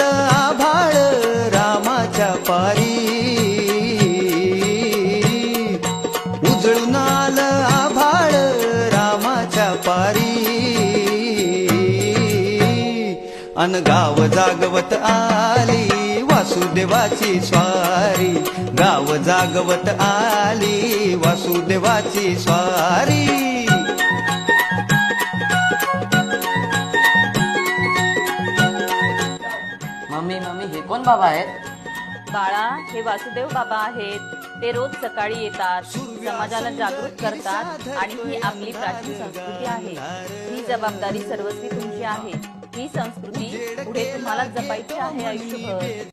आभाळ रामाच्या पारी. उजळून आभाळ रामाच्या पारी. अन गाव जागवत आली वासुदेवाची स्वारी. गाव जागवत आली वासुदेवाची स्वारी. मम्मी मम्मी हे कोण बाबा आहेत? बाळा हे वासुदेव बाबा आहेत. ते रोज सकाळी येतात समाजाला जागृत करतात आणि ही आपली प्राचीन संस्कृती आहे. ही जबाबदारी सर्वस्वी तुमची आहे. ही संस्कृती पुढे तुम्हाला जपायची आहे आयुष्यभर.